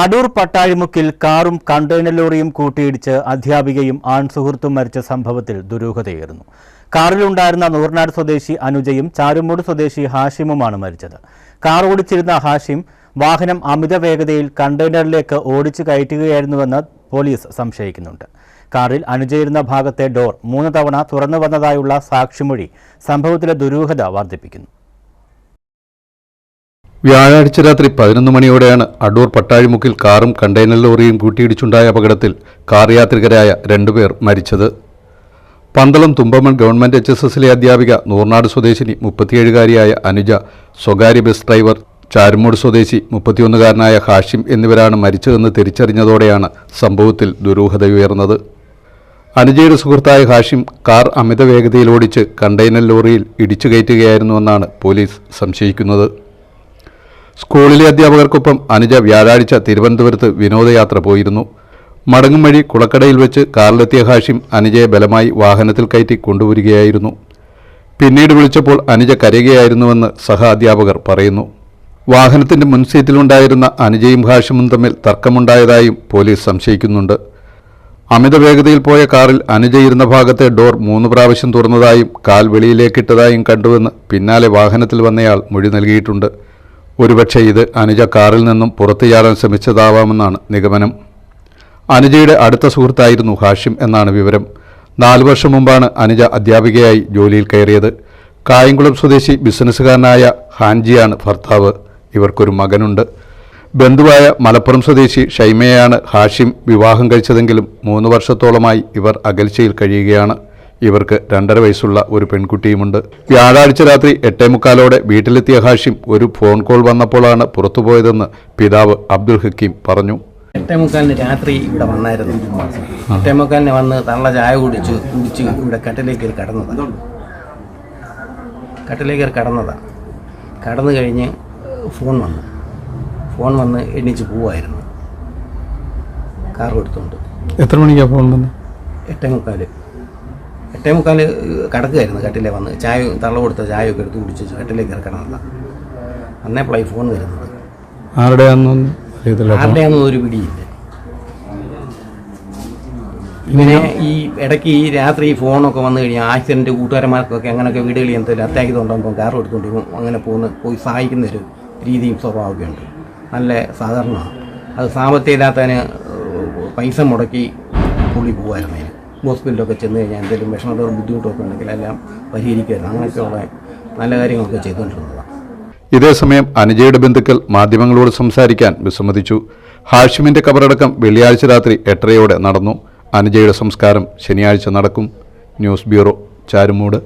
അടൂർ പട്ടാഴിമുക്കിൽ കാറും കണ്ടെയ്നർ ലോറിയും കൂട്ടിയിടിച്ച് അധ്യാപികയും ആൺ സുഹൃത്തും മരിച്ച സംഭവത്തിൽ ദുരൂഹതയേറുന്നു. കാറിലുണ്ടായിരുന്ന നൂർനാട് സ്വദേശി അനുജയും ചാരുമൂട് സ്വദേശി ഹാഷിമുമാണ് മരിച്ചത്. കാർ ഓടിച്ചിരുന്ന ഹാഷിം വാഹനം അമിത വേഗതയിൽ കണ്ടെയ്നറിലേക്ക് ഓടിച്ചു കയറ്റുകയായിരുന്നുവെന്ന് പോലീസ് സംശയിക്കുന്നുണ്ട്. കാറിൽ അനുജയിരുന്ന ഭാഗത്തെ ഡോർ മൂന്ന് തവണ തുറന്നു വന്നതായുള്ള സാക്ഷിമൊഴി സംഭവത്തിലെ ദുരൂഹത വർദ്ധിപ്പിക്കുന്നു. വ്യാഴാഴ്ച രാത്രി പതിനൊന്ന് മണിയോടെയാണ് അടൂർ പട്ടാഴിമുക്കിൽ കാറും കണ്ടെയ്നർ ലോറിയും കൂട്ടിയിടിച്ചുണ്ടായ അപകടത്തിൽ കാർ യാത്രികരായ രണ്ടുപേർ മരിച്ചത്. Pandalam Thumpamon government H S എസിലെ അധ്യാപിക നൂർനാട് സ്വദേശിനി മുപ്പത്തിയേഴുകാരിയായ അനുജ സ്വകാര്യ ബസ് ഡ്രൈവർ ചാരുമൂട് സ്വദേശി മുപ്പത്തിയൊന്നുകാരനായ ഹാഷിം എന്നിവരാണ് മരിച്ചതെന്ന് തിരിച്ചറിഞ്ഞതോടെയാണ് സംഭവത്തിൽ ദുരൂഹതയുയർന്നത്. അനുജയുടെ സുഹൃത്തായ ഹാഷിം കാർ അമിത വേഗതയിൽ ഓടിച്ച് കണ്ടെയ്നർ ലോറിയിൽ ഇടിച്ചു കയറ്റുകയായിരുന്നുവെന്നാണ് പോലീസ് സംശയിക്കുന്നത്. സ്കൂളിലെ അധ്യാപകർക്കൊപ്പം അനുജ വ്യാഴാഴ്ച തിരുവനന്തപുരത്ത് വിനോദയാത്ര പോയിരുന്നു. മടങ്ങും വഴി കുളക്കടയിൽ വെച്ച് കാറിലെത്തിയ ഹാഷിം അനുജയെ ബലമായി വാഹനത്തിൽ കയറ്റി കൊണ്ടുവരികയായിരുന്നു. പിന്നീട് വിളിച്ചപ്പോൾ അനുജ കരയുകയായിരുന്നുവെന്ന് സഹ അധ്യാപകർ പറയുന്നു. വാഹനത്തിന്റെ മുൻസീറ്റിലുണ്ടായിരുന്ന അനുജയും ഹാഷിമും തമ്മിൽ തർക്കമുണ്ടായതായും പോലീസ് സംശയിക്കുന്നുണ്ട്. അമിത വേഗതയിൽ പോയ കാറിൽ അനുജ ഇരുന്ന ഭാഗത്തെ ഡോർ മൂന്ന് പ്രാവശ്യം തുറന്നതായും കാൽ വെളിയിലേക്കിട്ടതായും കണ്ടുവെന്ന് പിന്നാലെ വാഹനത്തിൽ വന്നയാൾ മൊഴി നൽകിയിട്ടുണ്ട്. ഒരുപക്ഷെ ഇത് അനുജ കാറിൽ നിന്നും പുറത്തു ചാടാൻ ശ്രമിച്ചതാവാമെന്നാണ് നിഗമനം. അനുജയുടെ അടുത്ത സുഹൃത്തായിരുന്നു ഹാഷിം എന്നാണ് വിവരം. നാലു വർഷം മുമ്പാണ് അനുജ അധ്യാപികയായി ജോലിയിൽ കയറിയത്. കായംകുളം സ്വദേശി ബിസിനസ്സുകാരനായ ഹാൻജിയാണ് ഭർത്താവ്. ഇവർക്കൊരു മകനുണ്ട്. ബന്ധുവായ മലപ്പുറം സ്വദേശി ഷൈമയാണ് ഹാഷിം വിവാഹം കഴിച്ചതെങ്കിലും മൂന്ന് വർഷത്തോളമായി ഇവർ അകൽച്ചയിൽ കഴിയുകയാണ്. ഇവർക്ക് രണ്ടര വയസ്സുള്ള ഒരു പെൺകുട്ടിയുമുണ്ട്. വ്യാഴാഴ്ച രാത്രി എട്ടേ മുക്കാലോടെ വീട്ടിലെത്തിയ ഹാഷിം ഒരു ഫോൺ കോൾ വന്നപ്പോഴാണ് പുറത്തുപോയതെന്ന് പിതാവ് അബ്ദുൽ ഹക്കീം പറഞ്ഞു. എട്ടേ മുക്കാലിന് രാത്രി ഇവിടെ വന്നായിരുന്നു. എട്ടേ മുക്കാലിന് വന്ന് തള്ള ചായ കുടിച്ചു കുടിച്ച് ഇവിടെ കട്ടിലേക്ക് കടന്നത്. കടന്നതാണ് കട്ടിലേക്ക് കയറി കടന്നതാണ് കടന്നു കഴിഞ്ഞ് ഫോൺ വന്നു. ഫോൺ വന്ന് എണ്ണിച്ച് പോവായിരുന്നു. കാർ കൊടുത്തുകൊണ്ട് എത്ര മണിക്കാണ് ഫോൺ വന്നത്? എട്ടേ മുക്കാൽ. എട്ടേ മുക്കാൽ കിടക്കുകയായിരുന്നു കട്ടിലെ വന്ന്. ചായ തള്ള കൊടുത്ത ചായയൊക്കെ എടുത്ത് കുടിച്ച് കട്ടിലേക്ക് ഇറക്കണമല്ല അന്നേ. പ്ലൈ ഫോൺ വരുന്നത്. അറിയത്തില്ല ആരുടെയാണെന്നും ഒരു പിടിയില്ല. ഇങ്ങനെ ഈ ഇടയ്ക്ക് ഈ രാത്രി ഈ ഫോണൊക്കെ വന്നു കഴിഞ്ഞാൽ ആക്സിഡന്റ് കൂട്ടുകാരന്മാർക്കൊക്കെ അങ്ങനെയൊക്കെ വീടുകളിൽ എന്തെങ്കിലും അത്യാഹിതം ഉണ്ടാകുമ്പോൾ കാർ എടുത്തുകൊണ്ട് അങ്ങനെ പോകുന്ന പോയി സഹായിക്കുന്ന ഒരു രീതിയും സ്വഭാവമൊക്കെ ഉണ്ട്. നല്ല സഹകരണമാണ് അത് സാമ്പത്തികം ഇല്ലാത്തതിന് പൈസ മുടക്കി പുള്ളി പോകുമായിരുന്നു ഹോസ്പിറ്റലിലൊക്കെ ചെന്ന് കഴിഞ്ഞാൽ എന്തെങ്കിലും വിഷമതോ ബുദ്ധിമുട്ടൊക്കെ ഉണ്ടെങ്കിൽ എല്ലാം പരിഹരിക്കുമായിരുന്നു. അങ്ങനെയൊക്കെയുള്ള നല്ല കാര്യങ്ങളൊക്കെ ചെയ്തുകൊണ്ടിരുന്നതാണ് ഇതേസമയം അനുജയുടെ ബന്ധുക്കൾ മാധ്യമങ്ങളോട് സംസാരിക്കാൻ വിസമ്മതിച്ചു. ഹാഷിമിന്റെ കബറടക്കം വെള്ളിയാഴ്ച രാത്രി എട്ടരയോടെ നടന്നു. അനുജയുടെ സംസ്കാരം ശനിയാഴ്ച നടക്കും. News bureau Charummood.